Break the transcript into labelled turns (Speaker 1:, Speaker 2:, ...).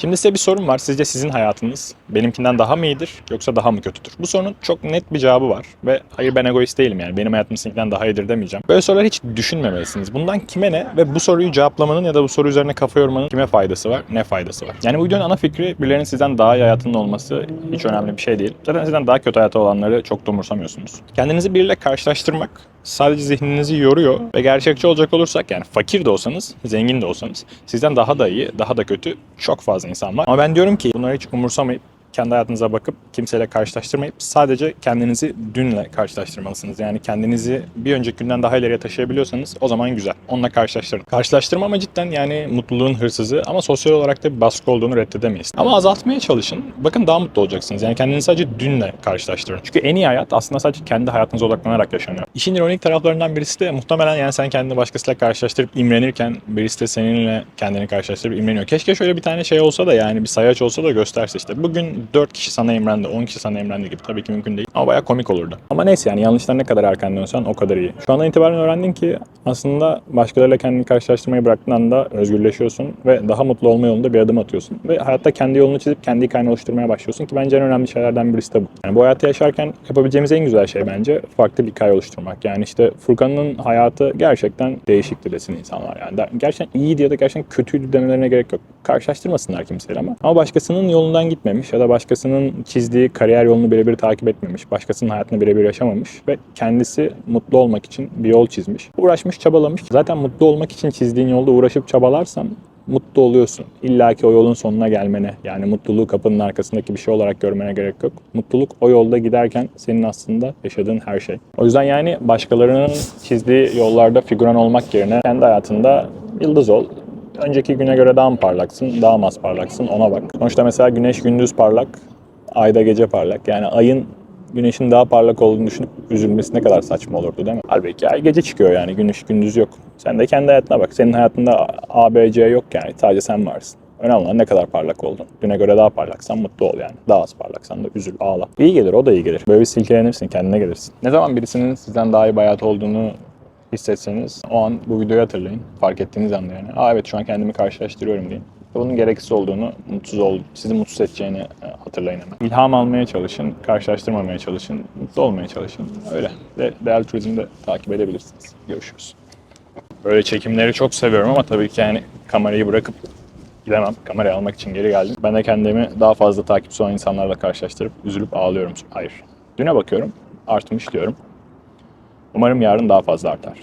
Speaker 1: Şimdi size bir sorum var. Sizce sizin hayatınız benimkinden daha mı iyidir yoksa daha mı kötüdür? Bu sorunun çok net bir cevabı var. Ve hayır ben egoist değilim yani. Benim hayatım sizinkinden daha iyidir demeyeceğim. Böyle sorular hiç düşünmemelisiniz. Bundan kime ne ve bu soruyu cevaplamanın ya da bu soru üzerine kafa yormanın kime faydası var, ne faydası var? Yani bu videonun ana fikri birilerinin sizden daha iyi hayatının olması hiç önemli bir şey değil. Zaten sizden daha kötü hayatı olanları çok da umursamıyorsunuz. Kendinizi biriyle karşılaştırmak sadece zihninizi yoruyor ve gerçekçi olacak olursak yani fakir de olsanız, zengin de olsanız sizden daha da iyi, daha da kötü çok fazla insan var. Ama ben diyorum ki bunları hiç umursamayıp kendi hayatınıza bakıp kimseyle karşılaştırmayıp sadece kendinizi dünle karşılaştırmalısınız. Yani kendinizi bir önceki günden daha ileriye taşıyabiliyorsanız o zaman güzel. Onunla karşılaştırın. Karşılaştırma ama cidden yani mutluluğun hırsızı ama sosyal olarak da bir baskı olduğunu reddedemeyiz. Ama azaltmaya çalışın. Bakın daha mutlu olacaksınız. Yani kendinizi sadece dünle karşılaştırın. Çünkü en iyi hayat aslında sadece kendi hayatınıza odaklanarak yaşanıyor. İşin ironik taraflarından birisi de muhtemelen yani sen kendini başkasıyla karşılaştırıp imrenirken birisi de seninle kendini karşılaştırıp imreniyor. Keşke şöyle bir tane şey olsa da yani bir sayaç olsa da gösterse işte. Bugün 4 kişi sana imrendi, 10 kişi sana imrendi gibi tabii ki mümkün değil. Ama bayağı komik olurdu. Ama neyse yani yanlışlar ne kadar erken dönsen o kadar iyi. Şu andan itibaren öğrendin ki aslında başkalarıyla kendini karşılaştırmayı bıraktığın anda özgürleşiyorsun ve daha mutlu olma yolunda bir adım atıyorsun. Ve hayatta kendi yolunu çizip kendi hikayeni oluşturmaya başlıyorsun ki bence en önemli şeylerden birisi de bu. Yani bu hayatı yaşarken yapabileceğimiz en güzel şey bence farklı bir hikaye oluşturmak. Yani işte Furkan'ın hayatı gerçekten değişikti desin insanlar. Yani gerçekten iyiydi ya da gerçekten kötüydü demelerine gerek yok. Karşılaştırmasınlar kimseyle ama. Ama başkasının yolundan gitmemiş ya da başkasının çizdiği kariyer yolunu birebir takip etmemiş. Başkasının hayatını birebir yaşamamış ve kendisi mutlu olmak için bir yol çizmiş. Uğraşmış, çabalamış. Zaten mutlu olmak için çizdiğin yolda uğraşıp çabalarsan mutlu oluyorsun. İlla ki o yolun sonuna gelmene yani mutluluğu kapının arkasındaki bir şey olarak görmene gerek yok. Mutluluk o yolda giderken senin aslında yaşadığın her şey. O yüzden yani başkalarının çizdiği yollarda figüran olmak yerine kendi hayatında yıldız ol. Önceki güne göre daha mı parlaksın, daha mı az parlaksın ona bak. Sonuçta mesela güneş gündüz parlak, ayda gece parlak. Yani ayın güneşin daha parlak olduğunu düşünüp üzülmesi ne kadar saçma olurdu değil mi? Halbuki ay gece çıkıyor yani güneş gündüz yok. Sen de kendi hayatına bak. Senin hayatında A, B, C yok yani. Sadece sen varsın. Önemli olan ne kadar parlak oldun. Düne göre daha parlaksan mutlu ol yani. Daha az parlaksan da üzül, ağla. İyi gelir, o da iyi gelir. Böyle bir silkelenirsin, kendine gelirsin. Ne zaman birisinin sizden daha iyi bir hayat olduğunu hissetseniz o an bu videoyu hatırlayın. Fark ettiğiniz anda yani. Aa evet şu an kendimi karşılaştırıyorum deyin. Bunun gereksiz olduğunu, mutsuz ol, sizi mutsuz edeceğini e, hatırlayın hemen. İlham almaya çalışın, karşılaştırmamaya çalışın, mutlu olmaya çalışın. Öyle. Ve değerli turizmde takip edebilirsiniz. Görüşürüz. Böyle çekimleri çok seviyorum ama tabii ki yani kamerayı bırakıp gidemem. Kamerayı almak için geri geldim. Ben de kendimi daha fazla takipçisi olan insanlarla karşılaştırıp üzülüp ağlıyorum. Hayır. Düne bakıyorum, artmış diyorum. Umarım yarın daha fazla artar.